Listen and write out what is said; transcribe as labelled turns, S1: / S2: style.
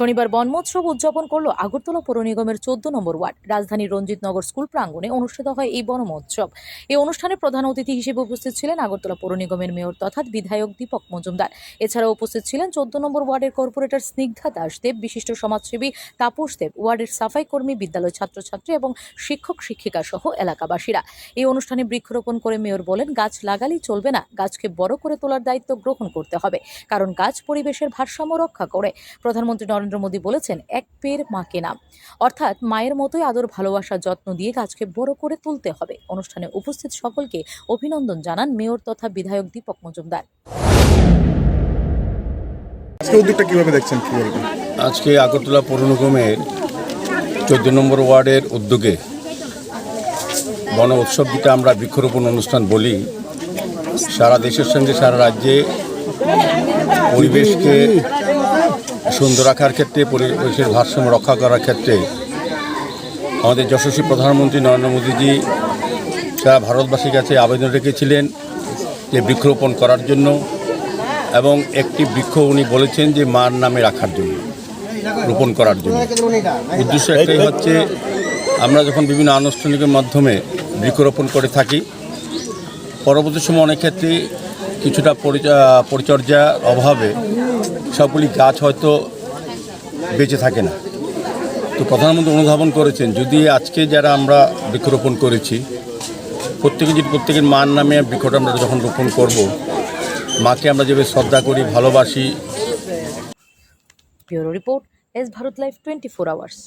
S1: শনিবার বনমোৎসব উদযাপন করল আগরতলা পৌর নিগমের চোদ্দ নম্বর ওয়ার্ড। রাজধানীর রঞ্জিতনগর স্কুল প্রাঙ্গণে অনুষ্ঠিত হয় এই বনমোৎসব এই অনুষ্ঠানে প্রধান অতিথি হিসেবে উপস্থিত ছিলেন আগরতলা পৌর নিগমের মেয়র তথা বিধায়ক দীপক মজুমদার। এছাড়াও উপস্থিত ছিলেন চোদ্দ নম্বর ওয়ার্ডের কর্পোরেটর স্নিগ্ধা দাসদেব বিশিষ্ট সমাজসেবী তাপস দেব, ওয়ার্ডের সাফাই কর্মী বিদ্যালয় ছাত্রছাত্রী এবং শিক্ষক, শিক্ষিকা সহ এলাকাবাসীরা। এই অনুষ্ঠানে বৃক্ষরোপণ করে মেয়র বলেন, গাছ লাগালেই চলবে না, গাছকে বড় করে তোলার দায়িত্ব গ্রহণ করতে হবে, কারণ গাছ পরিবেশের ভারসাম্য রক্ষা করে। প্রধানমন্ত্রী নরেন্দ্র মোদী বলেছেন এক পের মাকে নাম অর্থাৎ মায়ের মতোই আদর ভালোবাসা যত্ন দিয়ে গাছকে বড় করে তুলতে হবে। অনুষ্ঠানে উপস্থিত সকলকে অভিনন্দন জানান মেয়র তথা বিধায়ক দীপক মজুমদার।
S2: আজকে উদ্যোগটা কীভাবে দেখছেন কি বলবেন
S3: আজকে আগরতলা পৌর নিগমের চোদ্দ নম্বর ওয়ার্ডের উদ্যোগে বন উৎসব যেটা আমরা বৃক্ষরোপণ অনুষ্ঠান বলি সারা দেশের সঙ্গে সারা রাজ্যে পরিবেশকে সুন্দর রাখার ক্ষেত্রে, পরিবেশের ভারসাম্য রক্ষা করার ক্ষেত্রে আমাদের যশস্বী প্রধানমন্ত্রী নরেন্দ্র মোদীজি সারা ভারতবাসীর কাছে আবেদন রেখেছিলেন যে বৃক্ষরোপণ করার জন্য এবং একটি বৃক্ষ উনি বলেছেন যে মার নামে রাখার জন্য, রোপণ করার জন্য। উদ্দেশ্য একটাই হচ্ছে, আমরা যখন বিভিন্ন আনুষ্ঠানিকের মাধ্যমে বৃক্ষরোপণ করে থাকি, পরবর্তী সময় অনেক ক্ষেত্রে কিছুটা পরিচা- পরিচর্যার অভাবে সবগুলি গাছ হয়তো বেঁচে থাকে না। তো প্রধানমন্ত্রী অনুধাবন করেছেন, যদি আজকে যারা আমরা বৃক্ষরোপণ করেছি, প্রত্যেকে যদি প্রত্যেকের মার নামে বৃক্ষটা আমরা যখন রোপণ করব, মাকে আমরা যেভাবে শ্রদ্ধা করি, ভালোবাসি।
S1: Bureau report, S Bharat life twenty four hours.